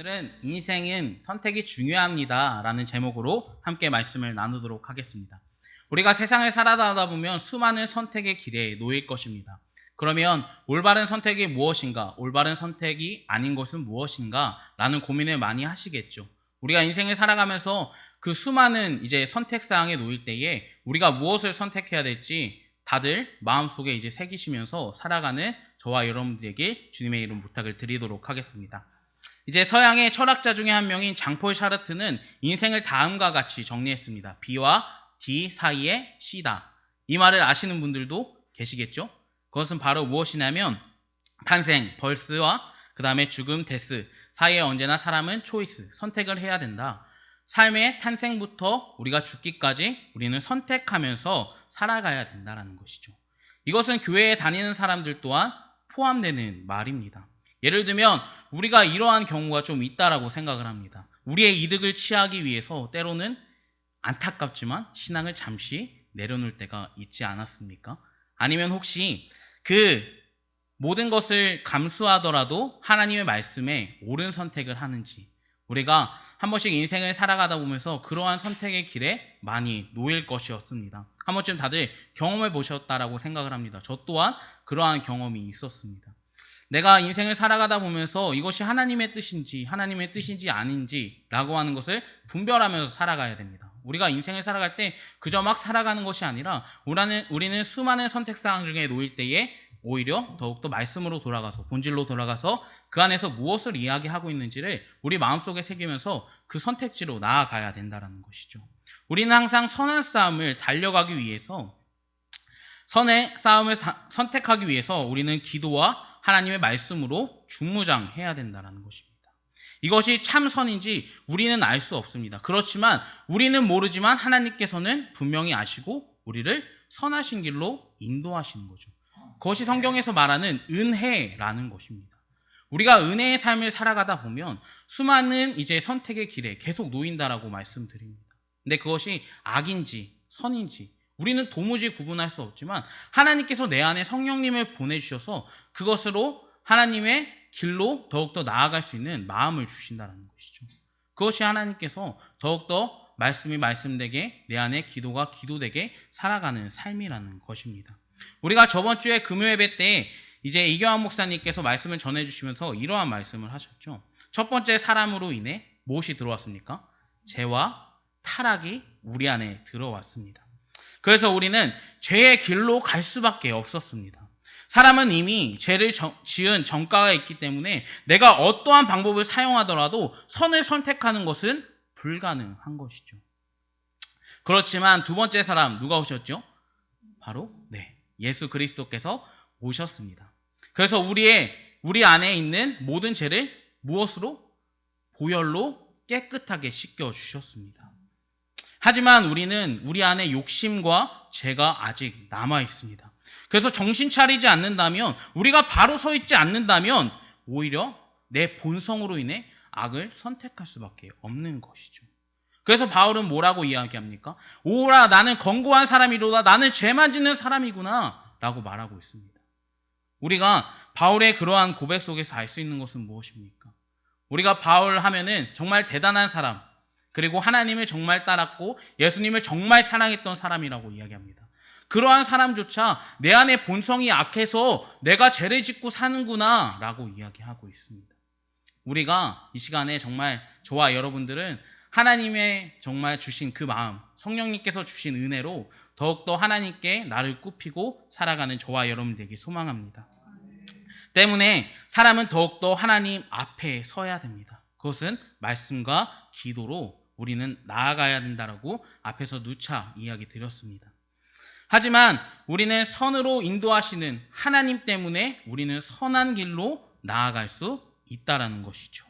오늘은 인생은 선택이 중요합니다. 라는 제목으로 함께 말씀을 나누도록 하겠습니다. 우리가 세상을 살아가다 보면 수많은 선택의 길에 놓일 것입니다. 그러면 올바른 선택이 무엇인가, 올바른 선택이 아닌 것은 무엇인가 라는 고민을 많이 하시겠죠. 우리가 인생을 살아가면서 그 수많은 이제 선택사항에 놓일 때에 우리가 무엇을 선택해야 될지 다들 마음속에 이제 새기시면서 살아가는 저와 여러분들에게 주님의 이름 부탁을 드리도록 하겠습니다. 이제 서양의 철학자 중에 한 명인 장폴 샤르트는 인생을 다음과 같이 정리했습니다. B와 D 사이에 C다. 이 말을 아시는 분들도 계시겠죠? 그것은 바로 무엇이냐면 탄생, 벌스와 그 다음에 죽음, 데스 사이에 언제나 사람은 초이스, 선택을 해야 된다. 삶의 탄생부터 우리가 죽기까지 우리는 선택하면서 살아가야 된다라는 것이죠. 이것은 교회에 다니는 사람들 또한 포함되는 말입니다. 예를 들면 우리가 이러한 경우가 좀 있다라고 생각을 합니다. 우리의 이득을 취하기 위해서 때로는 안타깝지만 신앙을 잠시 내려놓을 때가 있지 않았습니까? 아니면 혹시 그 모든 것을 감수하더라도 하나님의 말씀에 옳은 선택을 하는지 우리가 한 번씩 인생을 살아가다 보면서 그러한 선택의 길에 많이 놓일 것이었습니다. 한 번쯤 다들 경험해 보셨다라고 생각을 합니다. 저 또한 그러한 경험이 있었습니다. 내가 인생을 살아가다 보면서 이것이 하나님의 뜻인지 하나님의 뜻인지 아닌지라고 하는 것을 분별하면서 살아가야 됩니다. 우리가 인생을 살아갈 때 그저 막 살아가는 것이 아니라 우리는, 우리는 수많은 선택사항 중에 놓일 때에 오히려 더욱더 말씀으로 돌아가서 본질로 돌아가서 그 안에서 무엇을 이야기하고 있는지를 우리 마음속에 새기면서 그 선택지로 나아가야 된다는 것이죠. 우리는 항상 선한 싸움을 달려가기 위해서 선의 싸움을 사, 선택하기 위해서 우리는 기도와 하나님의 말씀으로 중무장해야 된다는 것입니다. 이것이 참 선인지 우리는 알 수 없습니다. 그렇지만 우리는 모르지만 하나님께서는 분명히 아시고 우리를 선하신 길로 인도하시는 거죠. 그것이 성경에서 말하는 은혜라는 것입니다. 우리가 은혜의 삶을 살아가다 보면 수많은 이제 선택의 길에 계속 놓인다라고 말씀드립니다. 근데 그것이 악인지 선인지 우리는 도무지 구분할 수 없지만 하나님께서 내 안에 성령님을 보내주셔서 그것으로 하나님의 길로 더욱더 나아갈 수 있는 마음을 주신다는 것이죠. 그것이 하나님께서 더욱더 말씀이 말씀되게 내 안에 기도가 기도되게 살아가는 삶이라는 것입니다. 우리가 저번 주에 금요 예배 때 이제 이경환 목사님께서 말씀을 전해주시면서 이러한 말씀을 하셨죠. 첫 번째 사람으로 인해 무엇이 들어왔습니까? 죄와 타락이 우리 안에 들어왔습니다. 그래서 우리는 죄의 길로 갈 수밖에 없었습니다. 사람은 이미 죄를 지은 전가가 있기 때문에 내가 어떠한 방법을 사용하더라도 선을 선택하는 것은 불가능한 것이죠. 그렇지만 두 번째 사람 누가 오셨죠? 바로 네 예수 그리스도께서 오셨습니다. 그래서 우리의 우리 안에 있는 모든 죄를 무엇으로 보혈로 깨끗하게 씻겨 주셨습니다. 하지만 우리는 우리 안에 욕심과 죄가 아직 남아 있습니다. 그래서 정신 차리지 않는다면 우리가 바로 서 있지 않는다면 오히려 내 본성으로 인해 악을 선택할 수밖에 없는 것이죠. 그래서 바울은 뭐라고 이야기합니까? 오라 나는 건고한 사람이로다 나는 죄만 짓는 사람이구나 라고 말하고 있습니다. 우리가 바울의 그러한 고백 속에서 알 수 있는 것은 무엇입니까? 우리가 바울 하면은 정말 대단한 사람 그리고 하나님을 정말 따랐고 예수님을 정말 사랑했던 사람이라고 이야기합니다. 그러한 사람조차 내 안에 본성이 악해서 내가 죄를 짓고 사는구나 라고 이야기하고 있습니다. 우리가 이 시간에 정말 저와 여러분들은 하나님의 정말 주신 그 마음, 성령님께서 주신 은혜로 더욱더 하나님께 나를 굽히고 살아가는 저와 여러분들에게 소망합니다. 때문에 사람은 더욱더 하나님 앞에 서야 됩니다. 그것은 말씀과 기도로 우리는 나아가야 된다라고 앞에서 누차 이야기 드렸습니다. 하지만 우리는 선으로 인도하시는 하나님 때문에 우리는 선한 길로 나아갈 수 있다라는 것이죠.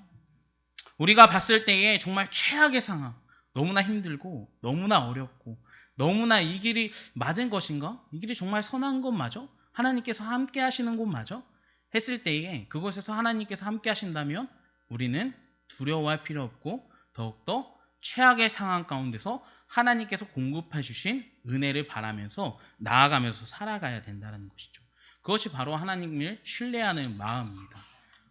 우리가 봤을 때에 정말 최악의 상황, 너무나 힘들고 너무나 어렵고 너무나 이 길이 맞은 것인가? 이 길이 정말 선한 것 맞아? 하나님께서 함께 하시는 곳 맞아? 했을 때에 그곳에서 하나님께서 함께 하신다면 우리는 두려워할 필요 없고 더욱더 최악의 상황 가운데서 하나님께서 공급해 주신 은혜를 바라면서 나아가면서 살아가야 된다는 것이죠. 그것이 바로 하나님을 신뢰하는 마음입니다.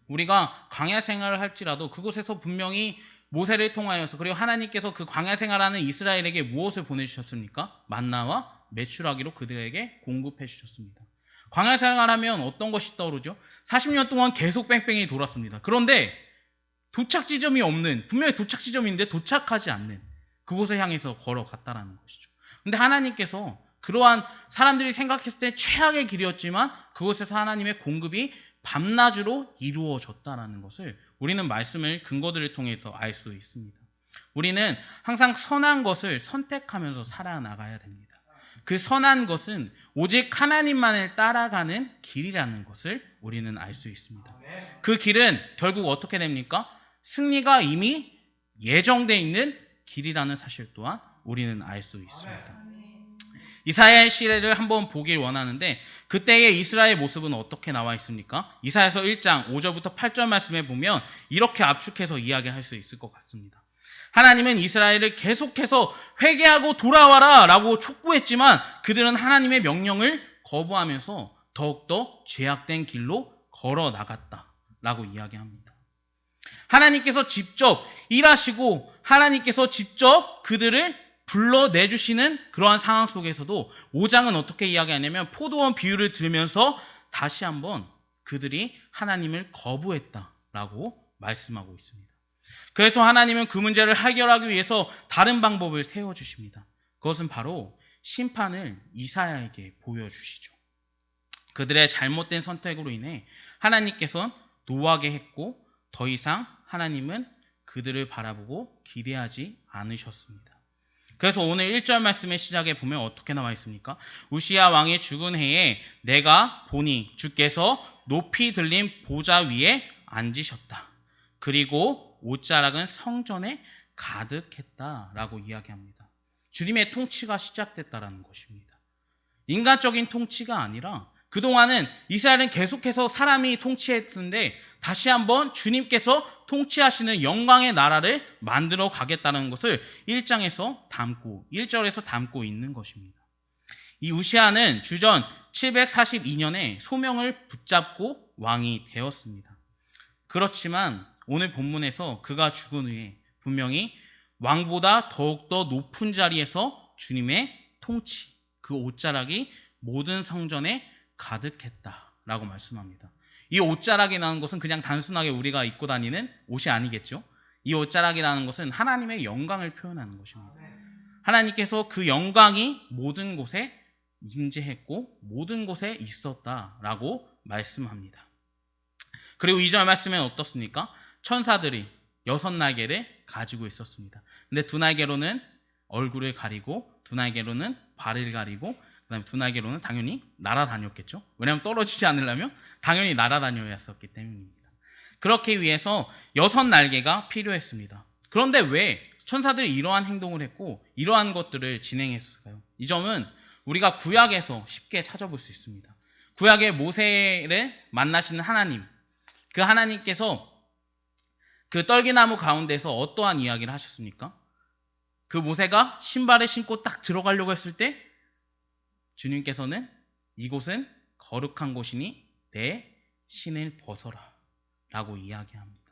우리가 광야 생활을 할지라도 그곳에서 분명히 모세를 통하여서 그리고 하나님께서 그 광야 생활하는 이스라엘에게 무엇을 보내주셨습니까? 만나와 메추라기로 그들에게 공급해 주셨습니다. 광야 생활하면 어떤 것이 떠오르죠? 40년 동안 계속 뺑뺑이 돌았습니다. 그런데 도착 지점이 없는 분명히 도착 지점인데 도착하지 않는 그곳을 향해서 걸어갔다라는 것이죠. 근데 하나님께서 그러한 사람들이 생각했을 때 최악의 길이었지만 그곳에서 하나님의 공급이 밤낮으로 이루어졌다라는 것을 우리는 말씀을 근거들을 통해서 알 수 있습니다. 우리는 항상 선한 것을 선택하면서 살아나가야 됩니다. 그 선한 것은 오직 하나님만을 따라가는 길이라는 것을 우리는 알 수 있습니다. 그 길은 결국 어떻게 됩니까? 승리가 이미 예정되어 있는 길이라는 사실 또한 우리는 알 수 있습니다. 이사야의 시대를 한번 보길 원하는데 그때의 이스라엘 모습은 어떻게 나와 있습니까? 이사야서 1장 5절부터 8절 말씀에 보면 이렇게 압축해서 이야기할 수 있을 것 같습니다. 하나님은 이스라엘을 계속해서 회개하고 돌아와라 라고 촉구했지만 그들은 하나님의 명령을 거부하면서 더욱더 죄악된 길로 걸어 나갔다 라고 이야기합니다. 하나님께서 직접 일하시고 하나님께서 직접 그들을 불러내주시는 그러한 상황 속에서도 5장은 어떻게 이야기하냐면 포도원 비유를 들으면서 다시 한번 그들이 하나님을 거부했다라고 말씀하고 있습니다. 그래서 하나님은 그 문제를 해결하기 위해서 다른 방법을 세워주십니다. 그것은 바로 심판을 이사야에게 보여주시죠. 그들의 잘못된 선택으로 인해 하나님께서 노하게 했고 더 이상 하나님은 그들을 바라보고 기대하지 않으셨습니다. 그래서 오늘 1절 말씀의 시작에 보면 어떻게 나와 있습니까? 우시야 왕이 죽은 해에 내가 보니 주께서 높이 들린 보좌 위에 앉으셨다. 그리고 옷자락은 성전에 가득했다라고 이야기합니다. 주님의 통치가 시작됐다라는 것입니다. 인간적인 통치가 아니라 그동안은 이스라엘은 계속해서 사람이 통치했는데 다시 한번 주님께서 통치하시는 영광의 나라를 만들어 가겠다는 것을 1장에서 담고 1절에서 담고 있는 것입니다. 이 우시아는 주전 742년에 소명을 붙잡고 왕이 되었습니다. 그렇지만 오늘 본문에서 그가 죽은 후에 분명히 왕보다 더욱더 높은 자리에서 주님의 통치, 그 옷자락이 모든 성전에 가득했다 라고 말씀합니다. 이 옷자락이라는 것은 그냥 단순하게 우리가 입고 다니는 옷이 아니겠죠. 이 옷자락이라는 것은 하나님의 영광을 표현하는 것입니다. 하나님께서 그 영광이 모든 곳에 임재했고 모든 곳에 있었다라고 말씀합니다. 그리고 이 절 말씀엔 어떻습니까? 천사들이 여섯 날개를 가지고 있었습니다. 근데 두 날개로는 얼굴을 가리고 두 날개로는 발을 가리고 그다음에 두 날개로는 당연히 날아다녔겠죠. 왜냐하면 떨어지지 않으려면 당연히 날아다녀야 했었기 때문입니다. 그렇게 위해서 여섯 날개가 필요했습니다. 그런데 왜 천사들이 이러한 행동을 했고 이러한 것들을 진행했을까요? 이 점은 우리가 구약에서 쉽게 찾아볼 수 있습니다. 구약의 모세를 만나시는 하나님, 그 하나님께서 그 떨기나무 가운데서 어떠한 이야기를 하셨습니까? 그 모세가 신발을 신고 딱 들어가려고 했을 때 주님께서는 이곳은 거룩한 곳이니 내 신을 벗어라 라고 이야기합니다.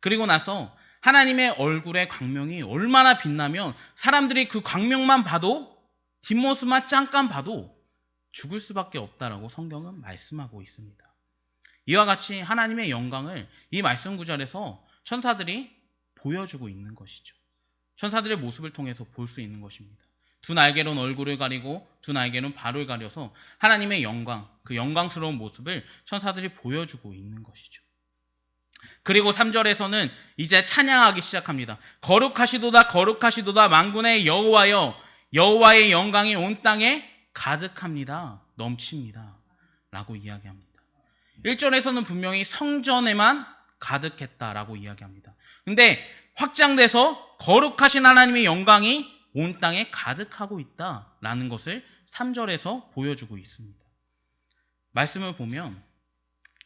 그리고 나서 하나님의 얼굴의 광명이 얼마나 빛나면 사람들이 그 광명만 봐도 뒷모습만 잠깐 봐도 죽을 수밖에 없다라고 성경은 말씀하고 있습니다. 이와 같이 하나님의 영광을 이 말씀 구절에서 천사들이 보여주고 있는 것이죠. 천사들의 모습을 통해서 볼 수 있는 것입니다. 두 날개로는 얼굴을 가리고 두 날개로는 발을 가려서 하나님의 영광, 그 영광스러운 모습을 천사들이 보여주고 있는 것이죠. 그리고 3절에서는 이제 찬양하기 시작합니다. 거룩하시도다 거룩하시도다 만군의 여호와여 여호와의 영광이 온 땅에 가득합니다. 넘칩니다. 라고 이야기합니다. 1절에서는 분명히 성전에만 가득했다라고 이야기합니다. 근데 확장돼서 거룩하신 하나님의 영광이 온 땅에 가득하고 있다라는 것을 3절에서 보여주고 있습니다. 말씀을 보면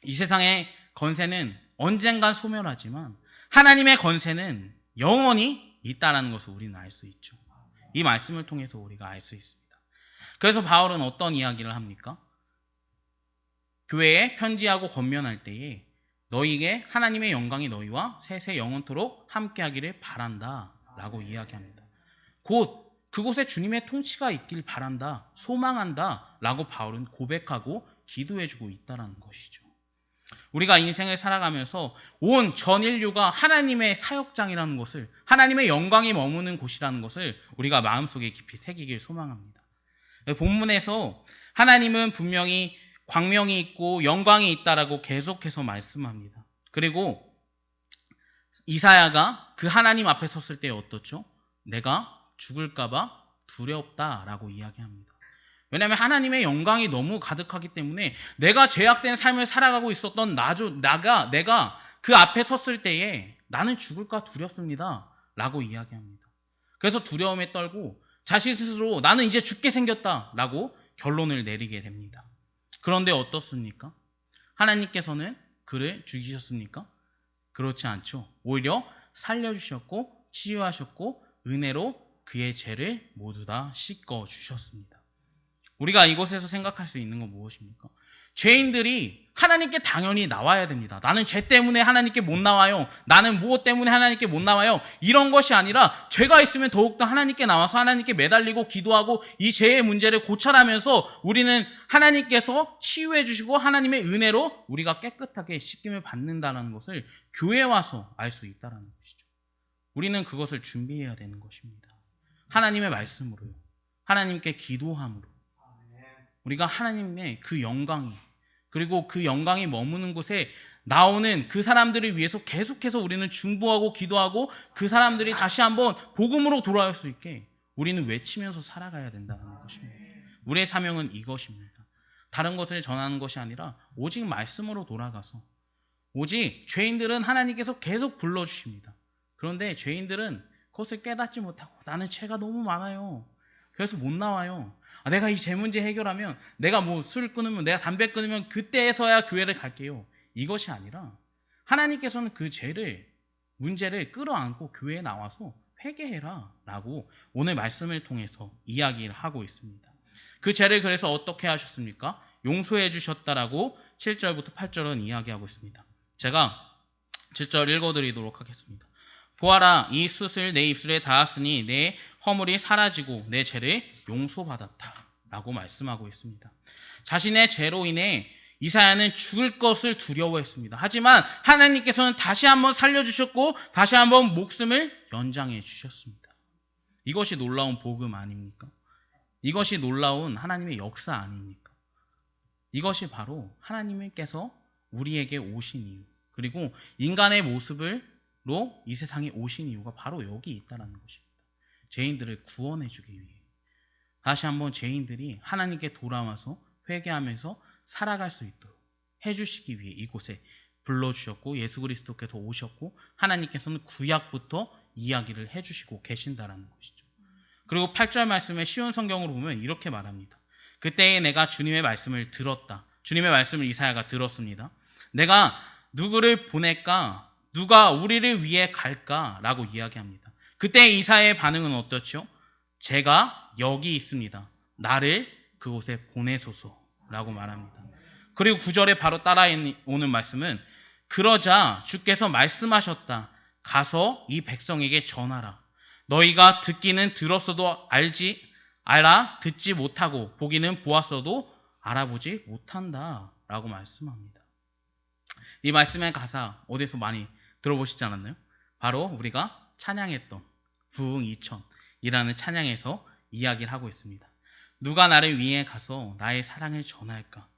이 세상의 건세는 언젠간 소멸하지만 하나님의 건세는 영원히 있다라는 것을 우리는 알 수 있죠. 이 말씀을 통해서 우리가 알 수 있습니다. 그래서 바울은 어떤 이야기를 합니까? 교회에 편지하고 권면할 때에 너희에게 하나님의 영광이 너희와 세세 영원토록 함께하기를 바란다 라고 이야기합니다. 곧 그곳에 주님의 통치가 있길 바란다, 소망한다 라고 바울은 고백하고 기도해주고 있다라는 것이죠. 우리가 인생을 살아가면서 온 전 인류가 하나님의 사역장이라는 것을 하나님의 영광이 머무는 곳이라는 것을 우리가 마음속에 깊이 새기길 소망합니다. 본문에서 하나님은 분명히 광명이 있고 영광이 있다라고 계속해서 말씀합니다. 그리고 이사야가 그 하나님 앞에 섰을 때 어떻죠? 내가 죽을까봐 두렵다라고 이야기합니다. 왜냐하면 하나님의 영광이 너무 가득하기 때문에 내가 죄악된 삶을 살아가고 있었던 나조, 나가, 내가 그 앞에 섰을 때에 나는 죽을까 두렵습니다. 라고 이야기합니다. 그래서 두려움에 떨고 자신 스스로 나는 이제 죽게 생겼다. 라고 결론을 내리게 됩니다. 그런데 어떻습니까? 하나님께서는 그를 죽이셨습니까? 그렇지 않죠. 오히려 살려주셨고 치유하셨고 은혜로 그의 죄를 모두 다 씻어 주셨습니다. 우리가 이곳에서 생각할 수 있는 건 무엇입니까? 죄인들이 하나님께 당연히 나와야 됩니다. 나는 죄 때문에 하나님께 못 나와요. 나는 무엇 때문에 하나님께 못 나와요. 이런 것이 아니라 죄가 있으면 더욱더 하나님께 나와서 하나님께 매달리고 기도하고 이 죄의 문제를 고찰하면서 우리는 하나님께서 치유해 주시고 하나님의 은혜로 우리가 깨끗하게 씻김을 받는다는 것을 교회 와서 알 수 있다는 것이죠. 우리는 그것을 준비해야 되는 것입니다. 하나님의 말씀으로요. 하나님께 기도함으로. 우리가 하나님의 그 영광이 그리고 그 영광이 머무는 곳에 나오는 그 사람들을 위해서 계속해서 우리는 중보하고 기도하고 그 사람들이 다시 한번 복음으로 돌아올 수 있게 우리는 외치면서 살아가야 된다는 것입니다. 우리의 사명은 이것입니다. 다른 것을 전하는 것이 아니라 오직 말씀으로 돌아가서 오직 죄인들은 하나님께서 계속 불러주십니다. 그런데 죄인들은 그것을 깨닫지 못하고 나는 죄가 너무 많아요. 그래서 못 나와요. 아, 내가 이제 문제 해결하면 내가 뭐 술 끊으면 내가 담배 끊으면 그때에서야 교회를 갈게요. 이것이 아니라 하나님께서는 그 죄를 문제를 끌어안고 교회에 나와서 회개해라 라고 오늘 말씀을 통해서 이야기를 하고 있습니다. 그 죄를 그래서 어떻게 하셨습니까? 용서해 주셨다라고 7절부터 8절은 이야기하고 있습니다. 제가 7절 읽어드리도록 하겠습니다. 보아라 이 숯을 내 입술에 닿았으니 내 허물이 사라지고 내 죄를 용서받았다 라고 말씀하고 있습니다. 자신의 죄로 인해 이사야는 죽을 것을 두려워했습니다. 하지만 하나님께서는 다시 한번 살려주셨고 다시 한번 목숨을 연장해 주셨습니다. 이것이 놀라운 복음 아닙니까? 이것이 놀라운 하나님의 역사 아닙니까? 이것이 바로 하나님께서 우리에게 오신 이유 그리고 인간의 모습으 로 이 세상에 오신 이유가 바로 여기 있다는 것입니다. 죄인들을 구원해 주기 위해 다시 한번 죄인들이 하나님께 돌아와서 회개하면서 살아갈 수 있도록 해 주시기 위해 이곳에 불러 주셨고 예수 그리스도께서 오셨고 하나님께서는 구약부터 이야기를 해 주시고 계신다라는 것이죠. 그리고 8절 말씀에 쉬운 성경으로 보면 이렇게 말합니다. 그때에 내가 주님의 말씀을 들었다. 주님의 말씀을 이사야가 들었습니다. 내가 누구를 보낼까? 누가 우리를 위해 갈까? 라고 이야기합니다. 그때 이사의 반응은 어떻죠? 제가 여기 있습니다. 나를 그곳에 보내소서라고 말합니다. 그리고 구절에 바로 따라오는 말씀은 그러자 주께서 말씀하셨다. 가서 이 백성에게 전하라. 너희가 듣기는 들었어도 알지 알아 듣지 못하고 보기는 보았어도 알아보지 못한다라고 말씀합니다. 이 말씀의 가사 어디서 많이 들어보시지 않았나요? 바로 우리가 찬양했던 부흥 이천이라는 찬양에서 이야기를 하고 있습니다. 누가 나를 위해 가서 나의 사랑을 전할까?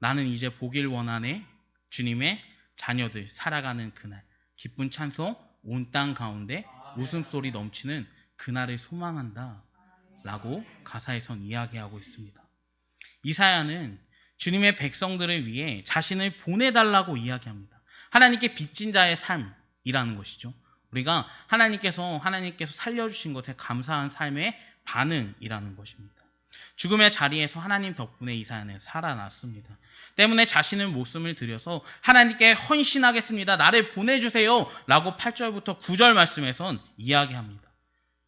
나는 이제 보길 원하네. 주님의 자녀들 살아가는 그날 기쁜 찬송 온 땅 가운데 웃음소리 넘치는 그날을 소망한다. 라고 가사에선 이야기하고 있습니다. 이사야는 주님의 백성들을 위해 자신을 보내달라고 이야기합니다. 하나님께 빚진 자의 삶이라는 것이죠. 우리가 하나님께서 하나님께서 살려주신 것에 감사한 삶의 반응이라는 것입니다. 죽음의 자리에서 하나님 덕분에 이사야는 살아났습니다. 때문에 자신의 목숨을 들여서 하나님께 헌신하겠습니다. 나를 보내주세요. 라고 8절부터 9절 말씀에선 이야기합니다.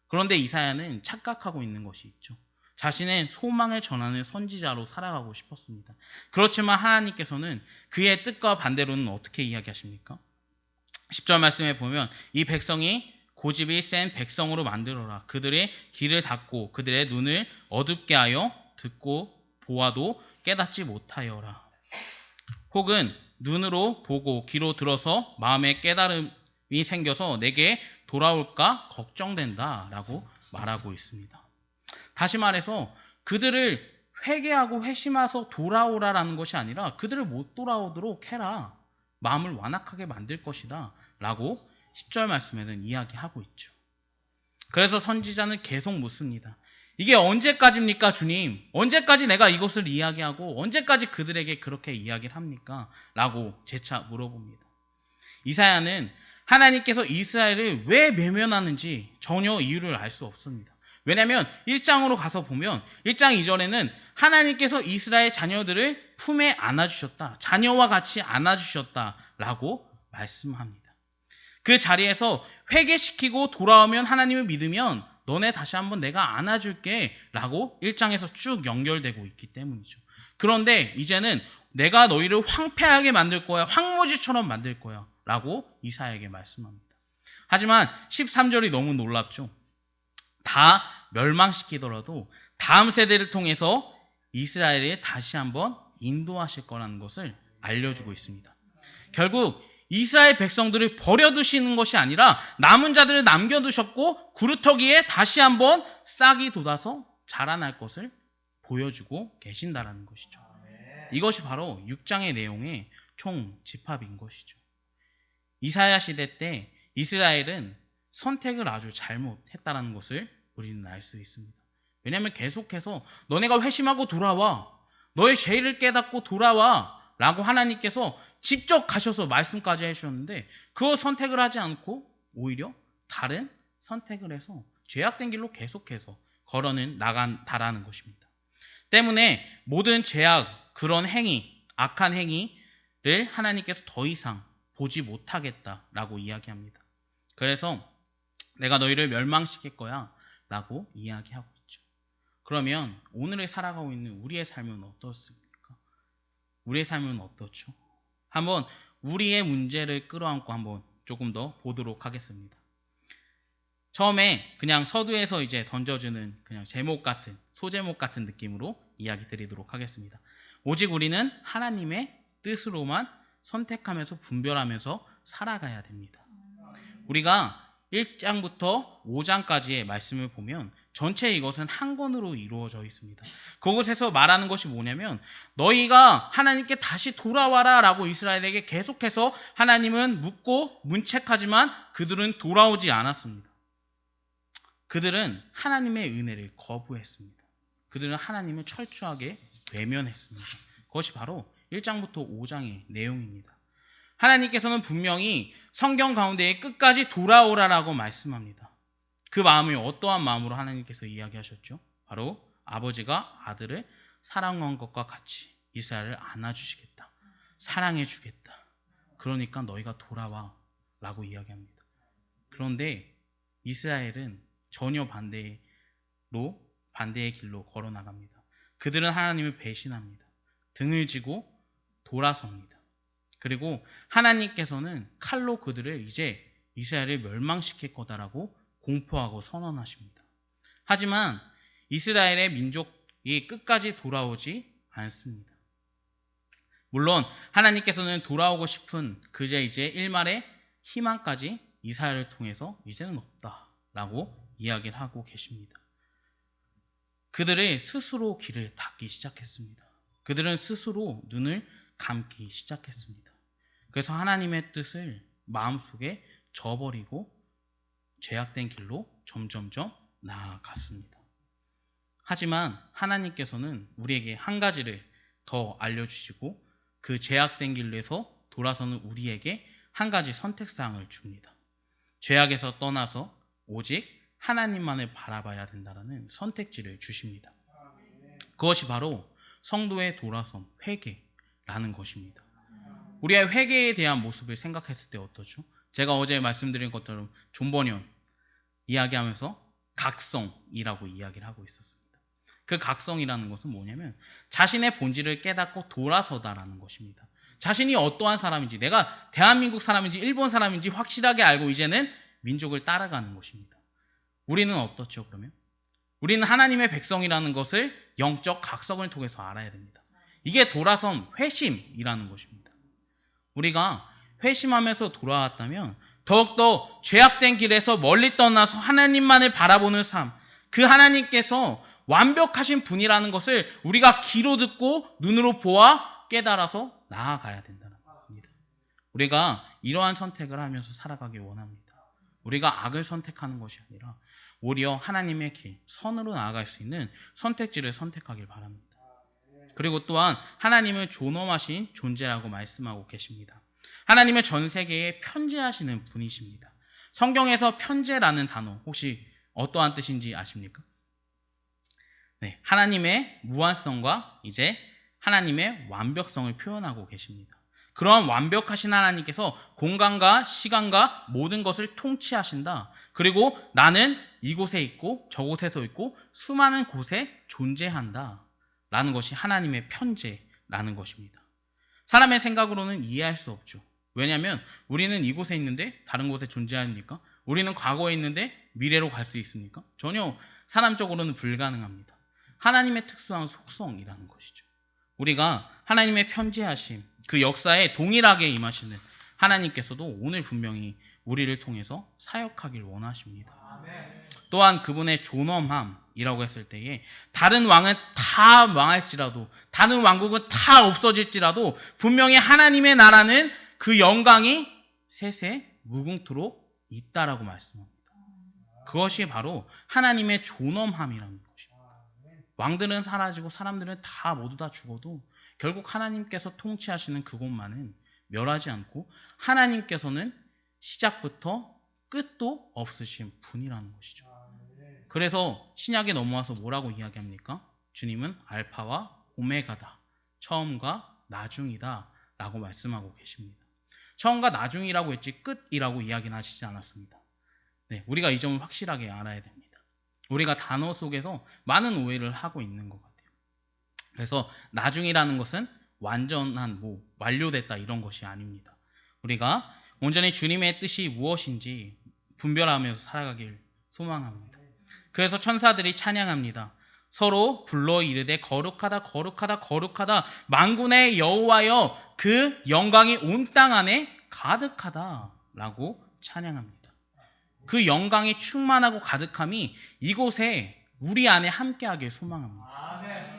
그런데 이사야는 착각하고 있는 것이 있죠. 자신의 소망을 전하는 선지자로 살아가고 싶었습니다. 그렇지만 하나님께서는 그의 뜻과 반대로는 어떻게 이야기하십니까? 10절 말씀에 보면 이 백성이 고집이 센 백성으로 만들어라. 그들의 귀를 닫고 그들의 눈을 어둡게 하여 듣고 보아도 깨닫지 못하여라. 혹은 눈으로 보고 귀로 들어서 마음에 깨달음이 생겨서 내게 돌아올까 걱정된다 라고 말하고 있습니다. 다시 말해서 그들을 회개하고 회심해서 돌아오라라는 것이 아니라 그들을 못 돌아오도록 해라. 마음을 완악하게 만들 것이다. 라고 10절 말씀에는 이야기하고 있죠. 그래서 선지자는 계속 묻습니다. 이게 언제까지입니까, 주님? 언제까지 내가 이것을 이야기하고 언제까지 그들에게 그렇게 이야기를 합니까? 라고 재차 물어봅니다. 이사야는 하나님께서 이스라엘을 왜 외면하는지 전혀 이유를 알 수 없습니다. 왜냐하면 1장으로 가서 보면 1장 2절에는 하나님께서 이스라엘 자녀들을 품에 안아주셨다. 자녀와 같이 안아주셨다라고 말씀합니다. 그 자리에서 회개시키고 돌아오면 하나님을 믿으면 너네 다시 한번 내가 안아줄게 라고 1장에서 쭉 연결되고 있기 때문이죠. 그런데 이제는 내가 너희를 황폐하게 만들 거야. 황무지처럼 만들 거야. 라고 이사에게 말씀합니다. 하지만 13절이 너무 놀랍죠. 다 멸망시키더라도 다음 세대를 통해서 이스라엘에 다시 한번 인도하실 거라는 것을 알려주고 있습니다. 결국 이스라엘 백성들을 버려두시는 것이 아니라 남은 자들을 남겨두셨고 구루터기에 다시 한번 싹이 돋아서 자라날 것을 보여주고 계신다라는 것이죠. 이것이 바로 6장의 내용의 총 집합인 것이죠. 이사야 시대 때 이스라엘은 선택을 아주 잘못했다라는 것을 우리는 알 수 있습니다. 왜냐하면 계속해서 너네가 회심하고 돌아와 너의 죄를 깨닫고 돌아와 라고 하나님께서 직접 가셔서 말씀까지 해주셨는데 그 선택을 하지 않고 오히려 다른 선택을 해서 죄악된 길로 계속해서 걸어는 나간다라는 것입니다. 때문에 모든 죄악, 그런 행위, 악한 행위를 하나님께서 더 이상 보지 못하겠다라고 이야기합니다. 그래서 내가 너희를 멸망시킬 거야 라고 이야기하고 있죠. 그러면 오늘에 살아가고 있는 우리의 삶은 어떻습니까? 우리의 삶은 어떻죠? 한번 우리의 문제를 끌어안고 한번 조금 더 보도록 하겠습니다. 처음에 그냥 서두에서 이제 던져주는 그냥 제목 같은 소제목 같은 느낌으로 이야기 드리도록 하겠습니다. 오직 우리는 하나님의 뜻으로만 선택하면서 분별하면서 살아가야 됩니다. 우리가 1장부터 5장까지의 말씀을 보면 전체 이것은 한 권으로 이루어져 있습니다. 그곳에서 말하는 것이 뭐냐면 너희가 하나님께 다시 돌아와라 라고 이스라엘에게 계속해서 하나님은 묻고 문책하지만 그들은 돌아오지 않았습니다. 그들은 하나님의 은혜를 거부했습니다. 그들은 하나님을 철저하게 외면했습니다. 그것이 바로 1장부터 5장의 내용입니다. 하나님께서는 분명히 성경 가운데에 끝까지 돌아오라라고 말씀합니다. 그 마음이 어떠한 마음으로 하나님께서 이야기하셨죠? 바로 아버지가 아들을 사랑한 것과 같이 이스라엘을 안아주시겠다. 사랑해주겠다. 그러니까 너희가 돌아와. 라고 이야기합니다. 그런데 이스라엘은 전혀 반대로, 반대의 길로 걸어 나갑니다. 그들은 하나님을 배신합니다. 등을 지고 돌아섭니다. 그리고 하나님께서는 칼로 그들을 이제 이스라엘을 멸망시킬 거다라고 공포하고 선언하십니다. 하지만 이스라엘의 민족이 끝까지 돌아오지 않습니다. 물론 하나님께서는 돌아오고 싶은 그제 이제 일말의 희망까지 이스라엘을 통해서 이제는 없다라고 이야기를 하고 계십니다. 그들의 스스로 길을 닫기 시작했습니다. 그들은 스스로 눈을 감기 시작했습니다. 그래서 하나님의 뜻을 마음속에 저버리고 죄악된 길로 점점점 나아갔습니다. 하지만 하나님께서는 우리에게 한 가지를 더 알려주시고 그 죄악된 길로에서 돌아서는 우리에게 한 가지 선택사항을 줍니다. 죄악에서 떠나서 오직 하나님만을 바라봐야 된다는 선택지를 주십니다. 그것이 바로 성도의 돌아섬, 회개라는 것입니다. 우리의 회개에 대한 모습을 생각했을 때 어떠죠? 제가 어제 말씀드린 것처럼 존버년 이야기하면서 각성이라고 이야기를 하고 있었습니다. 그 각성이라는 것은 뭐냐면 자신의 본질을 깨닫고 돌아서다라는 것입니다. 자신이 어떠한 사람인지, 내가 대한민국 사람인지 일본 사람인지 확실하게 알고 이제는 민족을 따라가는 것입니다. 우리는 어떻죠, 그러면? 우리는 하나님의 백성이라는 것을 영적 각성을 통해서 알아야 됩니다. 이게 돌아선 회심이라는 것입니다. 우리가 회심하면서 돌아왔다면 더욱더 죄악된 길에서 멀리 떠나서 하나님만을 바라보는 삶, 그 하나님께서 완벽하신 분이라는 것을 우리가 귀로 듣고 눈으로 보아 깨달아서 나아가야 된다는 겁니다. 우리가 이러한 선택을 하면서 살아가길 원합니다. 우리가 악을 선택하는 것이 아니라 오히려 하나님의 길, 선으로 나아갈 수 있는 선택지를 선택하길 바랍니다. 그리고 또한 하나님을 존엄하신 존재라고 말씀하고 계십니다. 하나님은 전 세계에 편재하시는 분이십니다. 성경에서 편재라는 단어 혹시 어떠한 뜻인지 아십니까? 네, 하나님의 무한성과 이제 하나님의 완벽성을 표현하고 계십니다. 그러한 완벽하신 하나님께서 공간과 시간과 모든 것을 통치하신다. 그리고 나는 이곳에 있고 저곳에서 있고 수많은 곳에 존재한다. 라는 것이 하나님의 편재라는 것입니다. 사람의 생각으로는 이해할 수 없죠. 왜냐하면 우리는 이곳에 있는데 다른 곳에 존재합니까? 우리는 과거에 있는데 미래로 갈 수 있습니까? 전혀 사람적으로는 불가능합니다. 하나님의 특수한 속성이라는 것이죠. 우리가 하나님의 편지하심, 그 역사에 동일하게 임하시는 하나님께서도 오늘 분명히 우리를 통해서 사역하길 원하십니다. 또한 그분의 존엄함 이라고 했을 때에 다른 왕은 다 망할지라도 다른 왕국은 다 없어질지라도 분명히 하나님의 나라는 그 영광이 세세 무궁토록 있다라고 말씀합니다. 그것이 바로 하나님의 존엄함이라는 것입니다. 왕들은 사라지고 사람들은 다 모두 다 죽어도 결국 하나님께서 통치하시는 그곳만은 멸하지 않고 하나님께서는 시작부터 끝도 없으신 분이라는 것이죠. 그래서 신약에 넘어와서 뭐라고 이야기합니까? 주님은 알파와 오메가다. 처음과 나중이다. 라고 말씀하고 계십니다. 처음과 나중이라고 했지 끝이라고 이야기는 하시지 않았습니다. 네, 우리가 이 점을 확실하게 알아야 됩니다. 우리가 단어 속에서 많은 오해를 하고 있는 것 같아요. 그래서 나중이라는 것은 완전한 뭐 완료됐다 이런 것이 아닙니다. 우리가 온전히 주님의 뜻이 무엇인지 분별하면서 살아가길 소망합니다. 그래서 천사들이 찬양합니다. 서로 불러 이르되 거룩하다 거룩하다 거룩하다 만군의 여호와여 그 영광이 온 땅 안에 가득하다라고 찬양합니다. 그 영광이 충만하고 가득함이 이곳에 우리 안에 함께하길 소망합니다.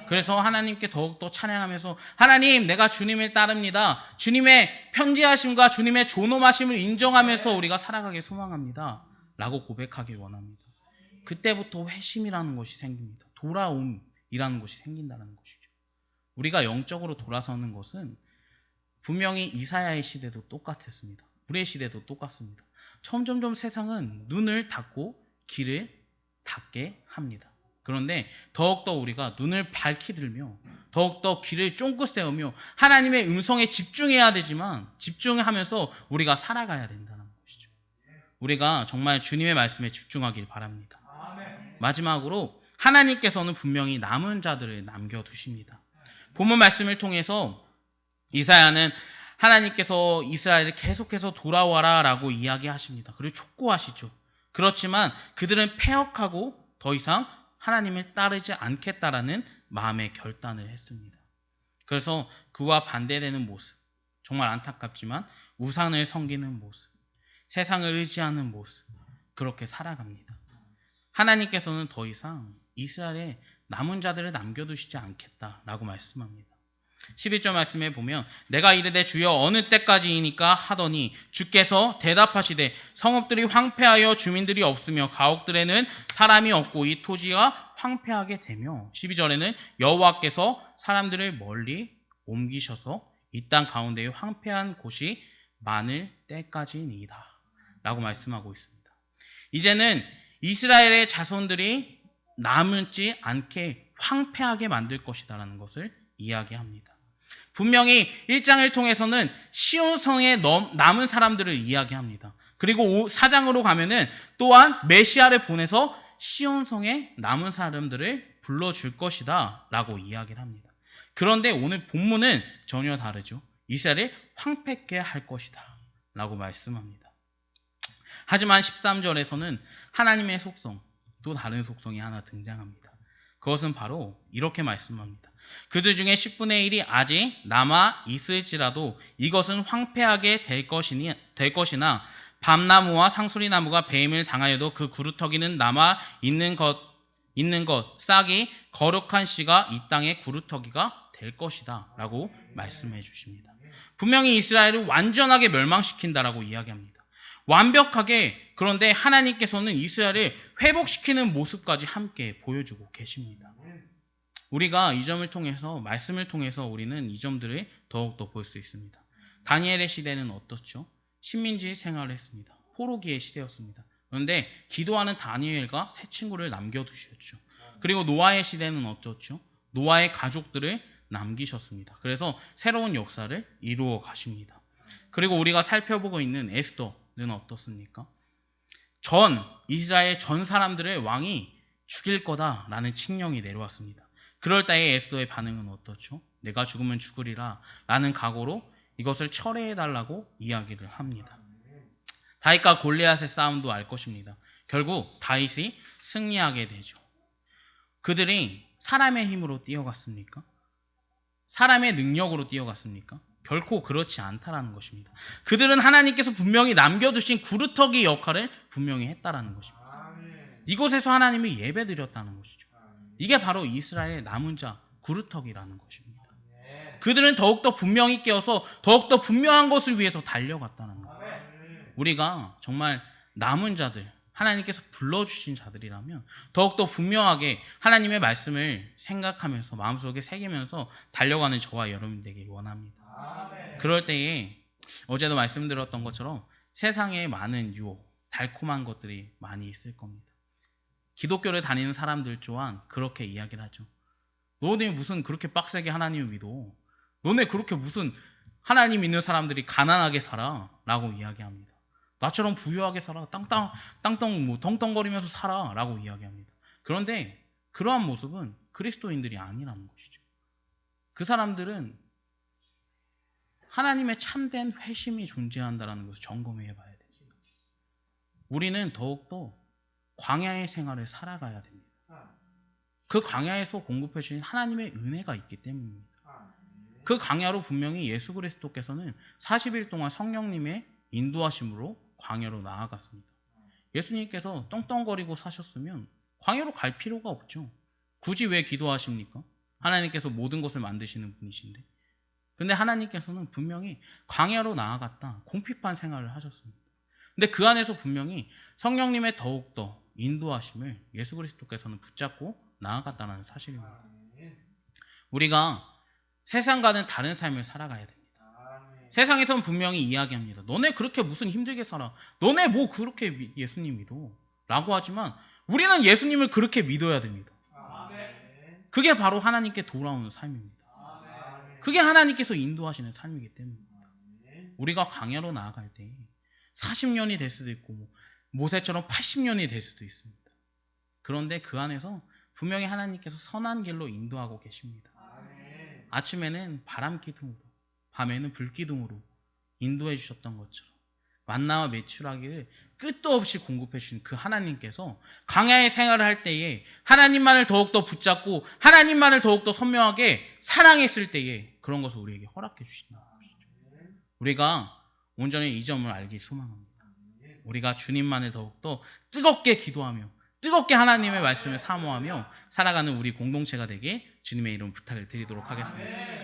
그래서 하나님께 더욱더 찬양하면서 하나님 내가 주님을 따릅니다. 주님의 편지하심과 주님의 존엄하심을 인정하면서 우리가 살아가길 소망합니다. 라고 고백하길 원합니다. 그때부터 회심이라는 것이 생깁니다. 돌아옴이라는 것이 생긴다는 것이죠. 우리가 영적으로 돌아서는 것은 분명히 이사야의 시대도 똑같았습니다. 우리의 시대도 똑같습니다. 점점점 세상은 눈을 닫고 길을 닫게 합니다. 그런데 더욱더 우리가 눈을 밝히 들며 더욱더 귀를 쫑긋 세우며 하나님의 음성에 집중해야 되지만 집중하면서 우리가 살아가야 된다는 것이죠. 우리가 정말 주님의 말씀에 집중하길 바랍니다. 마지막으로 하나님께서는 분명히 남은 자들을 남겨두십니다. 본문 말씀을 통해서 이사야는 하나님께서 이스라엘을 계속해서 돌아와라 라고 이야기하십니다. 그리고 촉구하시죠. 그렇지만 그들은 폐역하고 더 이상 하나님을 따르지 않겠다라는 마음의 결단을 했습니다. 그래서 그와 반대되는 모습, 정말 안타깝지만 우상을 섬기는 모습, 세상을 의지하는 모습, 그렇게 살아갑니다. 하나님께서는 더 이상 이스라엘의 남은 자들을 남겨두시지 않겠다라고 말씀합니다. 11절 말씀에 보면 내가 이르되 주여 어느 때까지이니까 하더니 주께서 대답하시되 성읍들이 황폐하여 주민들이 없으며 가옥들에는 사람이 없고 이 토지가 황폐하게 되며 12절에는 여호와께서 사람들을 멀리 옮기셔서 이 땅 가운데에 황폐한 곳이 많을 때까지니이다 라고 말씀하고 있습니다. 이제는 이스라엘의 자손들이 남지 않게 황폐하게 만들 것이다라는 것을 이야기합니다. 분명히 1장을 통해서는 시온성에 남은 사람들을 이야기합니다. 그리고 4장으로 가면은 또한 메시아를 보내서 시온성에 남은 사람들을 불러줄 것이다 라고 이야기를 합니다. 그런데 오늘 본문은 전혀 다르죠. 이스라엘을 황폐케 할 것이다 라고 말씀합니다. 하지만 13절에서는 하나님의 속성, 또 다른 속성이 하나 등장합니다. 그것은 바로 이렇게 말씀합니다. 그들 중에 10분의 1이 아직 남아 있을지라도 이것은 황폐하게 될 것이니 될 것이나 밤나무와 상수리 나무가 배임을 당하여도 그 구루터기는 남아 있는 것 있는 것 싹이 거룩한 씨가 이 땅의 구루터기가 될 것이다 라고 말씀해 주십니다. 분명히 이스라엘을 완전하게 멸망시킨다라고 이야기합니다. 완벽하게 그런데 하나님께서는 이스라엘을 회복시키는 모습까지 함께 보여주고 계십니다. 우리가 이 점을 통해서 말씀을 통해서 우리는 이 점들을 더욱더 볼 수 있습니다. 다니엘의 시대는 어떻죠? 식민지 생활을 했습니다. 포로기의 시대였습니다. 그런데 기도하는 다니엘과 세 친구를 남겨두셨죠. 그리고 노아의 시대는 어쩌죠? 노아의 가족들을 남기셨습니다. 그래서 새로운 역사를 이루어 가십니다. 그리고 우리가 살펴보고 있는 에스더는 어떻습니까? 전 이스라엘 전 사람들을 왕이 죽일 거다라는 칙령이 내려왔습니다. 그럴 때의 에스더의 반응은 어떻죠? 내가 죽으면 죽으리라 라는 각오로 이것을 철회해 달라고 이야기를 합니다. 다윗과 골리앗의 싸움도 알 것입니다. 결국 다윗이 승리하게 되죠. 그들이 사람의 힘으로 뛰어갔습니까? 사람의 능력으로 뛰어갔습니까? 결코 그렇지 않다라는 것입니다. 그들은 하나님께서 분명히 남겨두신 구루터기 역할을 분명히 했다라는 것입니다. 이곳에서 하나님이 예배드렸다는 것이죠. 이게 바로 이스라엘의 남은 자 구루터기라는 것입니다. 그들은 더욱더 분명히 깨어서 더욱더 분명한 것을 위해서 달려갔다는 것. 우리가 정말 남은 자들, 하나님께서 불러주신 자들이라면 더욱더 분명하게 하나님의 말씀을 생각하면서 마음속에 새기면서 달려가는 저와 여러분 되길 원합니다. 그럴 때에 어제도 말씀드렸던 것처럼 세상에 많은 유혹, 달콤한 것들이 많이 있을 겁니다. 기독교를 다니는 사람들 또한 그렇게 이야기를 하죠. 너네 무슨 그렇게 빡세게 하나님을 믿어? 너네 그렇게 무슨 하나님 믿는 사람들이 가난하게 살아? 라고 이야기합니다. 나처럼 부유하게 살아. 땅땅, 땅땅, 뭐, 덩덩거리면서 살아. 라고 이야기합니다. 그런데 그러한 모습은 그리스도인들이 아니라는 것이죠. 그 사람들은 하나님의 참된 회심이 존재한다는 것을 점검해 봐야 됩니다. 우리는 더욱더 광야의 생활을 살아가야 됩니다. 그 광야에서 공급해 주신 하나님의 은혜가 있기 때문입니다. 그 광야로 분명히 예수 그리스도께서는 40일 동안 성령님의 인도하심으로 광야로 나아갔습니다. 예수님께서 떵떵거리고 사셨으면 광야로 갈 필요가 없죠. 굳이 왜 기도하십니까? 하나님께서 모든 것을 만드시는 분이신데. 근데 하나님께서는 분명히 광야로 나아갔다. 공핍한 생활을 하셨습니다. 근데 그 안에서 분명히 성령님의 더욱더 인도하심을 예수 그리스도께서는 붙잡고 나아갔다는 사실입니다. 우리가 세상과는 다른 삶을 살아가야 됩니다. 세상에서는 분명히 이야기합니다. 너네 그렇게 무슨 힘들게 살아? 너네 뭐 그렇게 미- 예수님 믿어? 라고 하지만 우리는 예수님을 그렇게 믿어야 됩니다. 그게 바로 하나님께 돌아오는 삶입니다. 그게 하나님께서 인도하시는 삶이기 때문입니다. 우리가 광야로 나아갈 때 40년이 될 수도 있고 뭐 모세처럼 80년이 될 수도 있습니다. 그런데 그 안에서 분명히 하나님께서 선한 길로 인도하고 계십니다. 아침에는 바람 기둥으로, 밤에는 불 기둥으로 인도해 주셨던 것처럼 만나와 매출하기를 끝도 없이 공급해 주신 그 하나님께서 강야의 생활을 할 때에 하나님만을 더욱더 붙잡고 하나님만을 더욱더 선명하게 사랑했을 때에 그런 것을 우리에게 허락해 주신다는 것이죠. 우리가 온전히 이 점을 알기 소망합니다. 우리가 주님만을 더욱더 뜨겁게 기도하며 뜨겁게 하나님의 말씀을 사모하며 살아가는 우리 공동체가 되게 주님의 이름 부탁을 드리도록 하겠습니다.